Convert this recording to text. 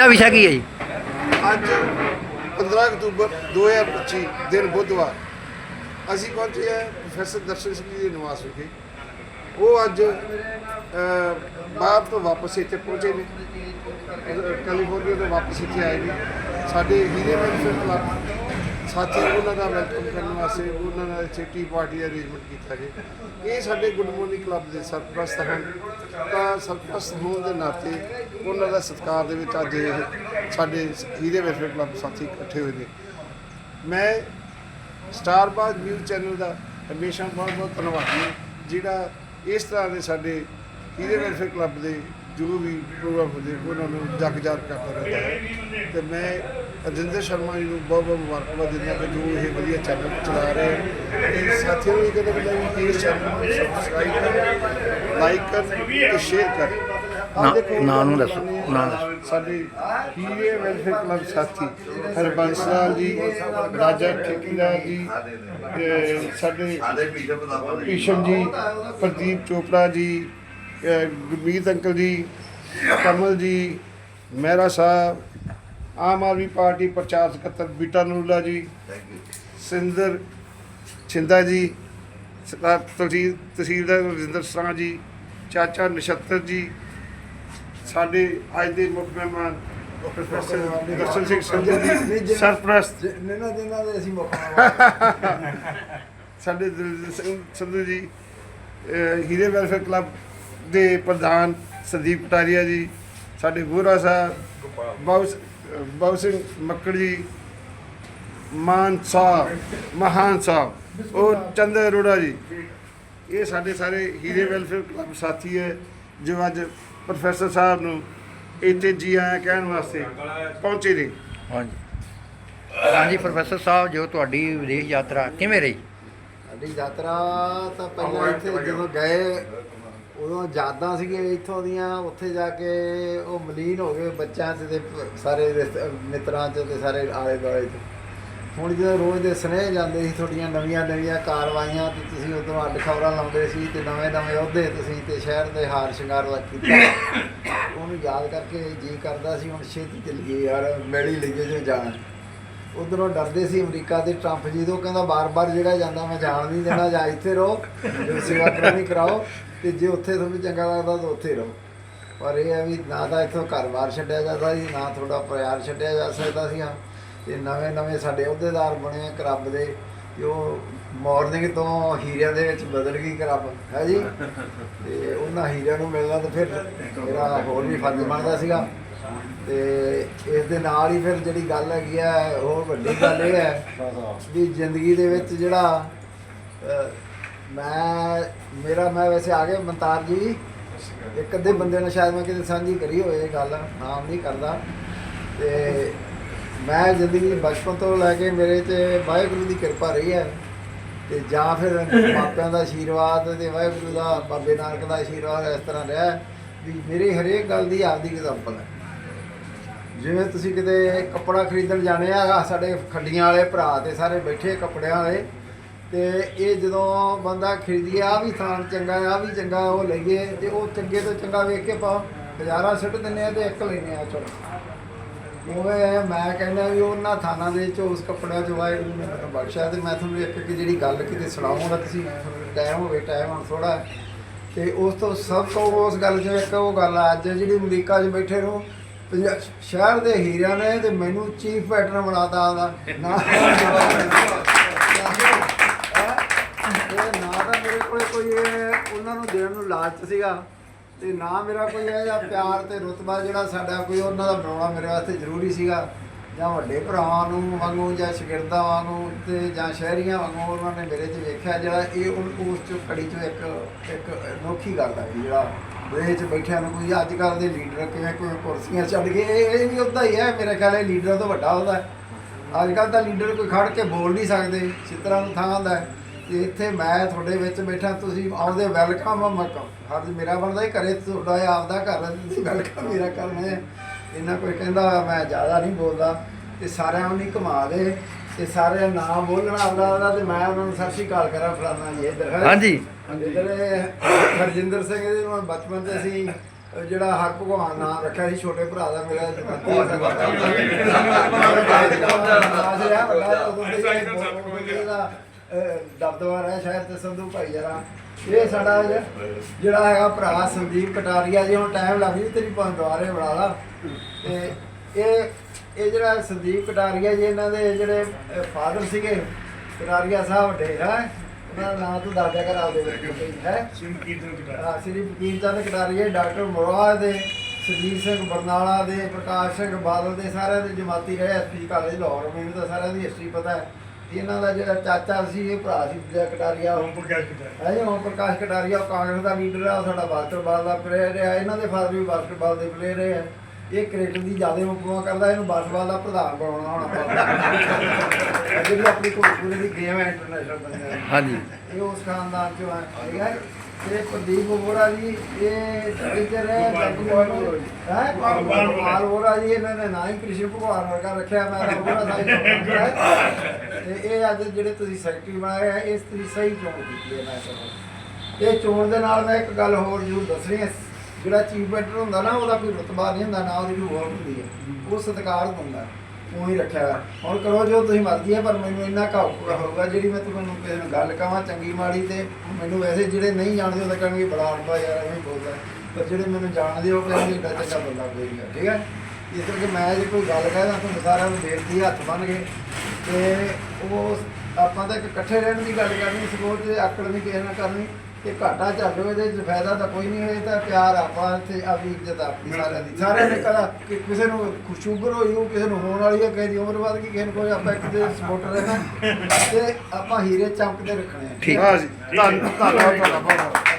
ਦਾ ਵਿਸ਼ਾ ਕੀ ਹੈ ਜੀ? ਅੱਜ 15 ਅਕਤੂਬਰ 2025 ਦਿਨ ਬੁੱਧਵਾਰ। ਅਸੀਂ ਪਹੁੰਚੇ ਹਾਂ ਪ੍ਰੋਫੈਸਰ ਦਰਸ਼ਨ ਸਿੰਘ ਜੀ ਦੇ ਨਿਵਾਸ ਵਿਖੇ। ਉਹ ਅੱਜ ਬਾਹਰ ਤੋਂ ਵਾਪਸ ਇੱਥੇ ਪਹੁੰਚੇ ਨੇ। ਕੈਲੀਫੋਰਨੀਆ ਤੋਂ ਵਾਪਸ ਇੱਥੇ ਆਏ ਨੇ। ਸਾਡੇ ਹੀਰੇ ਵੈਲਫੇਅਰ ਕਲੱਬ ਸਾਥੀ ਉਹਨਾਂ ਦਾ ਵੈਲਕਮ ਕਰਨ ਵਾਸਤੇ ਉਹਨਾਂ ਨਾਲ ਇੱਥੇ ਪਾਰਟੀ ਦਾ ਅਰੇਂਜਮੈਂਟ ਕੀਤਾ ਜੀ। ਇਹ ਸਾਡੇ ਗੁੱਡ ਮਾਰਨਿੰਗ ਕਲੱਬ ਦੇ ਸਰਪ੍ਰਸਤ ਹਨ। ਤਾਂ ਸਰਪ੍ਰਸਤ ਹੋਣ ਦੇ ਨਾਤੇ ਉਹਨਾਂ ਦਾ ਸਤਿਕਾਰ ਦੇ ਵਿੱਚ ਅੱਜ ਇਹ ਸਾਡੇ ਹੀਰੇ ਵੈਲਫੇਅਰ ਕਲੱਬ ਸਾਥੀ ਇਕੱਠੇ ਹੋਏ ਨੇ। ਮੈਂ ਸਟਾਰਬਾਜ਼ ਨਿਊਜ਼ ਚੈਨਲ ਦਾ ਹਮੇਸ਼ਾ ਬਹੁਤ ਬਹੁਤ ਧੰਨਵਾਦੀ ਹਾਂ, ਜਿਹੜਾ ਇਸ ਤਰ੍ਹਾਂ ਦੇ ਸਾਡੇ ਹੀਰੇ ਵੈਲਫੇਅਰ ਕਲੱਬ ਦੇ ਜੋ ਵੀ ਪ੍ਰੋਗਰਾਮ ਹੁੰਦੇ ਉਹਨਾਂ ਨੂੰ ਜਗਜਾਰ ਕਰਦਾ ਰਹਿੰਦਾ ਹੈ। ਤੇ ਮੈਂ ਅਜਿੰਦਰ ਸ਼ਰਮਾ ਜੀ ਨੂੰ ਬਹੁਤ ਬਹੁਤ ਮੁਬਾਰਕਬਾਦ ਦਿੰਦਾ ਕਿ ਜੋ ਇਹ ਵਧੀਆ ਚੈਨਲ ਚਲਾ ਰਹੇ ਹਨ। ਤੇ ਸਾਥੀਆਂ ਨੂੰ ਇਹ ਕਹਿੰਦਾ ਕਿ ਵੀ ਇਸ ਚੈਨਲ ਨੂੰ ਸਬਸਕ੍ਰਾਈਬ ਕਰ ਲਾਈਕ ਕਰ ਤੇ ਸ਼ੇਅਰ ਕਰ। ਆਹ ਨਾ- ਨਾਂ ਦੱਸੋ, ਨਾਂ। ਸਾਡੇ ਹੀਰੇ ਵੈਲਫੇਅਰ ਕਲੱਬ ਸਾਥੀ? ਹਰਬੰਸ ਲਾਲ ਜੀ ਰਾਜਾ ਠੇਕੀਦਾਰ ਜੀ ਸਾਡੇ ਭੀਸ਼ਮ ਜੀ ਪ੍ਰਦੀਪ ਚੋਪੜਾ ਜੀ ਗੁਰਮੀਤ ਅੰਕਲ ਜੀ ਕਮਲ ਜੀ ਮਹਿਰਾ ਸਾਹਿਬ ਆਮ ਆਦਮੀ ਪਾਰਟੀ ਪ੍ਰਚਾਰ ਸਕੱਤਰ ਬੀਟਾ ਨੂਰਲਾ ਜੀ ਸਿੰਦਰ ਛਿੰਦਾ ਜੀ ਸਰਦਾਰ ਤਹਿਸੀਲ ਤਹਿਸੀਲਦਾਰ ਰਜਿੰਦਰ ਸਰਾਂ ਜੀ ਚਾਚਾ ਨਛੱਤਰ ਜੀ ਸਾਡੇ ਅੱਜ ਦੇ ਮੁੱਖ ਮਹਿਮਾਨ ਪ੍ਰੋਫੈਸਰ ਦਰਸ਼ਨ ਸਿੰਘ ਸੰਧੂ ਜੀ ਸਰਪ੍ਰਸਤ। ਨੈਣਾ ਦਿਨਾਂ ਦੇ ਅਸੀਂ ਮੁੱਖ ਸਾਡੇ ਸੰਧੂ ਜੀ ਹੀਰੇ ਵੈਲਫੇਅਰ ਕਲੱਬ ਦੇ ਪ੍ਰਧਾਨ ਸੰਦੀਪ ਕਟਾਰੀਆ ਜੀ ਸਾਡੇ ਬੂਰਾ ਸਾਹਿਬ ਬਾਉ ਬਾਉ ਸਿੰਘ ਮੱਕੜ ਜੀ ਮਾਨ ਸਾਹਿਬ ਮਹਾਨ ਸਾਹਿਬ ਉਹ ਚੰਦਰ ਅਰੋੜਾ ਜੀ। ਇਹ ਸਾਡੇ ਸਾਰੇ ਹੀਰੇ ਵੈਲਫੇਅਰ ਕਲੱਬ ਸਾਥੀ ਹੈ ਜੋ ਅੱਜ ਪ੍ਰੋਫੈਸਰ ਸਾਹਿਬ ਨੂੰ ਇੱਥੇ ਜੀ ਆਇਆਂ ਕਹਿਣ ਵਾਸਤੇ ਪਹੁੰਚੇ ਨੇ। ਹਾਂਜੀ। ਹਾਂਜੀ ਪ੍ਰੋਫੈਸਰ ਸਾਹਿਬ ਜੋ ਤੁਹਾਡੀ ਵਿਦੇਸ਼ ਯਾਤਰਾ ਕਿਵੇਂ ਰਹੀ? ਸਾਡੀ ਯਾਤਰਾ ਤਾਂ ਪਹਿਲਾਂ ਇੱਥੇ ਜਦੋਂ ਗਏ ਉਦੋਂ ਯਾਦਾਂ ਸੀਗੀਆਂ ਇੱਥੋਂ ਦੀਆਂ, ਉੱਥੇ ਜਾ ਕੇ ਉਹ ਮਲੀਨ ਹੋ ਗਏ ਬੱਚਿਆਂ 'ਚ ਤੇ ਸਾਰੇ ਰਿਸ਼ਤੇ- ਮਿੱਤਰਾਂ 'ਚ ਤੇ ਸਾਰੇ ਆਲੇ ਦੁਆਲੇ 'ਚ। ਹੁਣ ਜਦੋਂ ਰੋਜ਼ ਦੇ ਸਨੇਹ ਜਾਂਦੇ ਸੀ ਤੁਹਾਡੀਆਂ ਨਵੀਆਂ ਨਵੀਆਂ ਕਾਰਵਾਈਆਂ ਤੇ ਤੁਸੀਂ ਉਦੋਂ ਅੱਡ ਖਬਰਾਂ ਲਾਉਂਦੇ ਸੀ ਤੇ ਨਵੇਂ ਨਵੇਂ ਅਹੁਦੇ ਤੁਸੀਂ ਤੇ ਸ਼ਹਿਰ ਦੇ ਹਾਰ ਸ਼ਿੰਗਾਰ ਦਾ ਕੀਤਾ। ਉਹਨੂੰ ਯਾਦ ਕਰਕੇ ਜੀ ਕਰਦਾ ਸੀ, ਹੁਣ ਛੇਤੀ ਚੱਲੀਏ ਯਾਰ ਮੈਲੀ ਲਈਏ ਜੋ ਜਾਣਾ। ਉਧਰੋਂ ਡਰਦੇ ਸੀ ਅਮਰੀਕਾ ਦੇ ਟਰੰਪ ਜੀ ਤੋਂ, ਕਹਿੰਦਾ ਬਾਰ-ਬਾਰ ਜਿਹੜਾ ਜਾਂਦਾ ਮੈਂ ਜਾਣ ਨਹੀਂ ਦੇਣਾ, ਜਾਂ ਇੱਥੇ ਰਹੋ, ਜੇ ਸੇਵਾ ਕਰਾਉਣੀ ਕਰਾਓ, ਤੇ ਜੇ ਉੱਥੇ ਤੁਹਾਨੂੰ ਚੰਗਾ ਲੱਗਦਾ ਤਾਂ ਉੱਥੇ ਰਹੋ। ਪਰ ਇਹ ਹੈ ਵੀ ਨਾ ਤਾਂ ਇੱਥੋਂ ਘਰ-ਬਾਰ ਛੱਡਿਆ ਜਾਂਦਾ ਸੀ, ਨਾ ਤੁਹਾਡਾ ਪਿਆਰ ਛੱਡਿਆ ਜਾ ਸਕਦਾ ਸੀ ਤੇ ਨਵੇਂ-ਨਵੇਂ ਸਾਡੇ ਅਹੁਦੇਦਾਰ ਬਣੇ ਕਲੱਬ ਦੇ, ਤੇ ਉਹ ਮਾਰਨਿੰਗ ਤੋਂ ਹੀਰਿਆਂ ਦੇ ਵਿੱਚ ਬਦਲ ਗਈ ਕਲੱਬ ਹੈ ਜੀ? ਤੇ ਉਹਨਾਂ ਹੀਰਿਆਂ ਨੂੰ ਮਿਲਣਾ ਤਾਂ ਫਿਰ ਮੇਰਾ ਹੋਰ ਵੀ ਫਰਜ਼ ਬਣਦਾ ਸੀਗਾ। ਤੇ ਇਸ ਦੇ ਨਾਲ ਹੀ ਫਿਰ ਜਿਹੜੀ ਗੱਲ ਹੈਗੀ ਆ ਹੋਰ ਵੱਡੀ ਗੱਲ ਇਹ ਹੈ ਵੀ ਜ਼ਿੰਦਗੀ ਦੇ ਵਿੱਚ ਜਿਹੜਾ ਮੈਂ, ਮੇਰਾ, ਮੈਂ ਵੈਸੇ ਆ ਗਿਆ ਮਨਤਾਰ ਜੀ। ਇੱਕ ਅੱਧੇ ਬੰਦੇ ਨਾਲ ਸ਼ਾਇਦ ਮੈਂ ਕਿਤੇ ਸਾਂਝੀ ਕਰੀ ਹੋਏ ਇਹ ਗੱਲ, ਨਾਮ ਨਹੀਂ ਕਰਦਾ। ਤੇ ਮੈਂ ਜ਼ਿੰਦਗੀ ਬਚਪਨ ਤੋਂ ਲੈ ਕੇ ਮੇਰੇ ਤੇ ਵਾਹਿਗੁਰੂ ਦੀ ਕਿਰਪਾ ਰਹੀ ਹੈ। ਤੇ ਜਾਂ ਫਿਰ ਮਾਪਿਆਂ ਦਾ ਆਸ਼ੀਰਵਾਦ ਤੇ ਵਾਹਿਗੁਰੂ ਦਾ, ਬਾਬੇ ਨਾਨਕ ਦਾ ਆਸ਼ੀਰਵਾਦ ਇਸ ਤਰ੍ਹਾਂ ਰਿਹਾ ਵੀ ਮੇਰੀ ਹਰੇਕ ਗੱਲ ਦੀ ਆਪਦੀ ਐਗਜ਼ਾਮਪਲ ਹੈ। ਜਿਵੇਂ ਤੁਸੀਂ ਕਿਤੇ ਕੱਪੜਾ ਖਰੀਦਣ ਜਾਣੇ ਆ ਸਾਡੇ ਖੱਡੀਆਂ ਵਾਲੇ ਭਰਾ ਤੇ ਸਾਰੇ ਬੈਠੇ ਕੱਪੜਿਆਂ ਵਾਲੇ ਤੇ ਇਹ ਜਦੋਂ ਬੰਦਾ ਖਰੀਦੀਏ ਆ ਵੀ ਥਾਂ ਚੰਗਾ ਆ ਵੀ ਚੰਗਾ, ਉਹ ਲਈਏ, ਤੇ ਉਹ ਚੰਗੇ ਤੋਂ ਚੰਗਾ ਵੇਖ ਕੇ ਪਾਓ, ਹਜ਼ਾਰਾਂ ਸਿੱਟ ਦਿੰਨੇ ਆ ਤੇ ਇੱਕ ਲੈਨੇ ਆ ਚਲੋ। ਉਹ ਮੈਂ ਕਹਿੰਦਾ ਵੀ ਉਹਨਾਂ ਥਾਣਾ ਦੇ ਵਿੱਚ ਉਸ ਕੱਪੜਿਆਂ 'ਚ ਵਾਹਿਗੁਰੂ ਨੇ ਮੈਨੂੰ ਬਖਸ਼ਿਆ ਤੇ ਮੈਂ ਤੁਹਾਨੂੰ ਇੱਕ ਇੱਕ ਜਿਹੜੀ ਗੱਲ ਕਿਤੇ ਸੁਣਾਉਂਗਾ ਤੁਸੀਂ ਟਾਈਮ ਹੋਵੇ ਟਾਈਮ ਹੁਣ ਥੋੜਾ ਤੇ ਉਸ ਤੋਂ ਸਭ ਤੋਂ ਉਸ ਗੱਲ 'ਚ ਇੱਕ ਉਹ ਗੱਲ ਆ, ਅੱਜ ਜਿਹੜੀ ਅਮਰੀਕਾ 'ਚ ਬੈਠੇ ਨੂੰ ਪੰਜਾ- ਸ਼ਹਿਰ ਦੇ ਹੀਰਿਆਂ ਨੇ ਤੇ ਮੈਨੂੰ ਚੀਫ ਪੈਟਰਨ ਬਣਾਤਾ ਆਦਾ ਨਾ ਇਹ ਨਾ ਤਾਂ ਮੇਰੇ ਕੋਲ ਕੋਈ ਇਹ ਉਹਨਾਂ ਨੂੰ ਦੇਣ ਨੂੰ ਲਾਲਚ ਸੀਗਾ ਤੇ ਨਾ ਮੇਰਾ ਕੋਈ ਇਹ ਜਿਹਾ ਪਿਆਰ ਤੇ ਰੁਤਬਾ ਜਿਹੜਾ ਸਾਡਾ ਕੋਈ ਉਹਨਾਂ ਦਾ ਬਣਾਉਣਾ ਮੇਰੇ ਵਾਸਤੇ ਜ਼ਰੂਰੀ ਸੀਗਾ। ਜਾਂ ਵੱਡੇ ਭਰਾਵਾਂ ਨੂੰ ਵਾਂਗੂ ਜਾਂ ਸ਼ਾਗਿਰਦਾਂ ਵਾਂਗੂ ਤੇ ਜਾਂ ਸ਼ਹਿਰੀਆਂ ਵਾਂਗੂ ਉਹਨਾਂ ਨੇ ਮੇਰੇ 'ਚ ਵੇਖਿਆ ਜਿਹੜਾ ਇਹ ਉਹ- ਉਸ ਚ ਕੜੀ 'ਚੋਂ ਇੱਕ ਇੱਕ ਅਨੋਖੀ ਗੱਲ ਹੈ ਵੀ ਜਿਹੜਾ ਦੇ 'ਚ ਬੈਠਿਆਂ ਨੂੰ ਕੋਈ ਅੱਜ ਕੱਲ੍ਹ ਦੇ ਲੀਡਰ ਕਿਵੇਂ ਕੋਈ ਕੁਰਸੀਆਂ ਛੱਡ ਕੇ, ਇਹ ਇਹ ਵੀ ਉਦਾਂ ਹੀ ਹੈ, ਮੇਰੇ ਖਿਆਲ ਇਹ ਲੀਡਰਾਂ ਤੋਂ ਵੱਡਾ ਹੁੰਦਾ ਅੱਜ ਕੱਲ੍ਹ ਤਾਂ ਲੀਡਰ ਕੋਈ ਖੜ ਕੇ ਬੋਲ ਨਹੀਂ ਸਕਦੇ ਚਿੱਤਰਾਂ ਨੂੰ ਥਾਂ ਹੁੰਦਾ ਹੈ। ਤੇ ਇੱਥੇ ਮੈਂ ਤੁਹਾਡੇ ਵਿੱਚ ਬੈਠਾ, ਤੁਸੀਂ ਆਉਂਦੇ ਵੈਲਕਮ ਮਕਮ। ਹਰ ਮੇਰਾ ਬਣਦਾ ਹੀ ਘਰੇ, ਤੁਹਾਡਾ ਆਪਦਾ ਘਰ ਹੈ, ਤੁਸੀਂ ਵੈਲਕਮ ਮੇਰਾ ਕਰਨਾ ਹੈ ਇਹਨਾਂ ਕੋਈ ਕਹਿੰਦਾ, ਮੈਂ ਜ਼ਿਆਦਾ ਨਹੀਂ ਬੋਲਦਾ। ਤੇ ਸਾਰਿਆਂ ਨੂੰ ਨਹੀਂ ਘੁਮਾ ਦੇ। ਤੇ ਸਾਰੇ ਨਾਮ ਬੋਲਣਾ ਆਪਦਾ ਆਪਦਾ ਤੇ ਮੈਂ ਉਹਨਾਂ ਨੂੰ ਸਤਿ ਸ਼੍ਰੀ ਅਕਾਲ ਕਰਾਂ ਫਲਾਣਾ ਜੀ ਇੱਧਰ ਹੈ ਹਾਂਜੀ। ਇੱਧਰ ਇਹ ਹਰਜਿੰਦਰ ਸਿੰਘ ਇਹਦੇ ਨਾਲ ਬਚਪਨ ਤੇ ਅਹ ਜਿਹੜਾ ਹਰ ਭਗਵਾਨ ਨਾਮ ਰੱਖਿਆ ਸੀ ਛੋਟੇ ਭਰਾ ਦਾ ਮੇਰਾ ਦਬਦਬਾ ਰਿਹਾ ਸ਼ਾਇਦ ਤੇ ਸੰਧੂ ਭਾਈ ਜਰਾ। ਇਹ ਸਾਡਾ ਜਿਹੜਾ ਹੈਗਾ ਭਰਾ ਸੰਦੀਪ ਕਟਾਰੀਆ ਜੀ ਹੁਣ ਟਾਈਮ ਲੱਗ ਜੀ ਤੇਰੀ ਪੰਜ ਦੁਆਰੇ ਬਣਾ ਲਾ। ਤੇ ਇਹ ਇਹ ਜਿਹੜਾ ਸੰਦੀਪ ਕਟਾਰੀਆ ਜੀ ਇਹਨਾਂ ਦੇ ਜਿਹੜੇ ਫਾਦਰ ਸੀਗੇ ਕਟਾਰੀਆ ਸਾਹਿਬ ਹੈ ਉਹਨਾਂ ਦਾ ਨਾਮ ਤੂੰ ਕਰ ਆਪਦੇ ਵਿੱਚ ਹੈ? ਹਾਂ ਸ੍ਰੀ ਫਕੀਰ ਚੰਦ ਕਟਾਰੀਆ ਡਾਕਟਰ ਮੋਰਾ ਦੇ ਸੁਰਜੀਤ ਸਿੰਘ ਬਰਨਾਲਾ ਦੇ ਪ੍ਰਕਾਸ਼ ਸਿੰਘ ਬਾਦਲ ਦੇ ਸਾਰਿਆਂ ਦੇ ਜਮਾਤੀ ਰਹੇ ਐਸਪੀ ਕਾਲਜ ਲਾਹੌਰ ਮੈਨੂੰ ਤਾਂ ਸਾਰਿਆਂ ਦੀ ਹਿਸਟਰੀ ਪਤਾ ਹੈ। ਇਹਨਾਂ ਦਾ ਜਿਹੜਾ ਚਾਚਾ ਸੀ ਇਹ ਭਰਾ ਸੀ ਦੂਜਾ ਕਟਾਰੀਆ। ਹੈ ਓਮ ਪ੍ਰਕਾਸ਼ ਕਟਾਰੀਆ ਉਹ ਕਾਂਗਰਸ ਦਾ ਲੀਡਰ ਆ ਉਹ ਸਾਡਾ ਬਾਸਕਟਬਾਲ ਦਾ ਪਲੇਅਰ ਰਿਹਾ ਇਹਨਾਂ ਦੇ ਫਾਦਰ ਵੀ ਬਾਸਕਟਬਾਲ ਦੇ ਪਲੇਅਰ ਰਹੇ ਆ। ਇਹ ਕ੍ਰਿਕਟ ਦੀ ਜ਼ਿਆਦਾ ਮੁਕਮਾ ਕਰਦਾ ਇਹਨੂੰ ਬਾਸਕਟਬਾਲ ਦਾ ਪ੍ਰਧਾਨ ਬਣਾਉਣਾ ਹੋਣਾ ਜਿਹੜੀ ਆਪਣੀ ਕੋਲਪੁਰੇ ਦੀ ਗੇਮ ਹੈ ਇੰਟਰਨੈਸ਼ਨਲ ਬੰਦੇ ਹਾਂਜੀ। ਇਹ ਉਸ ਖਾਨਦਾਨ ਚੋਂ ਹੈ ਠੀਕ ਹੈ ਤੇ ਪ੍ਰਦੀਪ ਬੋਰਾ ਜੀ ਇਹ ਟੀਚਰ ਹੈ ਹੈ? ਭਗਵਾਨ ਬੋਰਾ ਜੀ ਇਹਨਾਂ ਨੇ ਨਾਂ ਹੀ ਕ੍ਰਿਸ਼ਨ ਭਗਵਾਨ ਵਰਗਾ ਰੱਖਿਆ ਮੈਂ ਬੋਰਾ ਸਾਹਿਬ ਤੇ ਇਹ ਅੱਜ ਜਿਹੜੇ ਤੁਸੀਂ ਸੈਕਟਰੀ ਬਣਾਏ ਆ ਇਸ ਤੁਸੀਂ ਸਹੀ ਚੋਣ ਕੀਤੀ ਹੈ ਮੈਂ ਸਮਝਦਾ ਇਹ ਚੋਣ ਦੇ ਨਾਲ ਮੈਂ ਇੱਕ ਗੱਲ ਹੋਰ ਜ਼ਰੂਰ ਦੱਸਣੀ ਹੈ। ਜਿਹੜਾ ਚੀਫ ਮੈਟਰ ਹੁੰਦਾ ਨਾ ਉਹਦਾ ਕੋਈ ਰੁਤਬਾ ਨਹੀਂ ਹੁੰਦਾ ਨਾ ਉਹਦੀ ਕੋਈ ਵੋਟ ਹੁੰਦੀ ਹੈ ਉਹ ਸਤਿਕਾਰ ਹੁੰਦਾ ਉਹ ਹੀ ਰੱਖਿਆ ਹੋਇਆ। ਹੁਣ ਕਰੋ ਜੋ ਤੁਸੀਂ ਮਰਜ਼ੀ ਹੈ ਪਰ ਮੈਨੂੰ ਇੰਨਾ ਘਾਉ ਹੋਊਗਾ ਜਿਹੜੀ ਮੈਂ ਤੁਹਾਨੂੰ ਕਿਸੇ ਨੂੰ ਗੱਲ ਕਹਾਂ ਚੰਗੀ ਮਾੜੀ ਤੇ ਮੈਨੂੰ ਵੈਸੇ ਜਿਹੜੇ ਨਹੀਂ ਜਾਣਦੇ ਉਹ ਤਾਂ ਕਹਿਣਗੇ ਬੜਾ ਅੜਬਾ ਯਾਰ ਐਵੇਂ ਬੋਲਦਾ ਪਰ ਜਿਹੜੇ ਮੈਨੂੰ ਜਾਣਦੇ ਉਹ ਕਹਿੰਦੇ ਏਡਾ ਚੰਗਾ ਬੰਦਾ ਕੋਈ ਨਹੀਂ ਹੈ, ਠੀਕ ਹੈ? ਇਸ ਕਰਕੇ ਮੈਂ ਜੇ ਕੋਈ ਗੱਲ ਕਹਿਦਾ ਤੁਹਾਨੂੰ ਸਾਰਿਆਂ ਨੂੰ ਬੇਨਤੀ ਹੈ, ਹੱਥ ਬੰਨ ਕੇ। ਤੇ ਉਹ ਆਪਾਂ ਤਾਂ ਇੱਕ ਇਕੱਠੇ ਰਹਿਣ ਦੀ ਗੱਲ ਕਰਨੀ ਸਪੋਰਟ ਤੇ ਆਕੜ ਨਹੀਂ ਕਿਸੇ ਨਾਲ ਕਰਨੀ। ਕਿ ਘਾਟਾ ਚੱਲੋ ਇਹਦੇ ਚ ਫਾਇਦਾ ਤਾਂ ਕੋਈ ਨਹੀਂ ਹੋਏ ਤਾਂ ਪਿਆਰ ਆਪਾਂ ਤੇ ਆਪਣੀ ਇੱਜ਼ਤ ਆਪਣੀ ਸਾਰਿਆਂ ਦੀ। ਸਾਰਿਆਂ ਨੇ ਕਦਾ ਕਿ ਕਿਸੇ ਨੂੰ ਸ਼ੂਗਰ ਹੋਈ ਉਹ ਕਿਸੇ ਨੂੰ ਹੋਣ ਵਾਲੀ ਹੈ ਕਿਸੇ ਦੀ ਉਮਰ ਵੱਧ ਗਈ ਕਿਸੇ ਨੂੰ ਕੋਈ ਆਪਾਂ ਇੱਕ ਦੇ ਸਪੋਰਟਰ ਰਹਿਣਾ। ਤੇ ਆਪਾਂ ਹੀਰੇ ਚਮਕਦੇ ਰੱਖਣੇ ਆ। ਠੀਕ। ਹਾਂ ਜੀ। ਧੰਨ- ਧੰਨਵਾਦ ਤੁਹਾਡਾ ਬਹੁਤ ਬਹੁਤ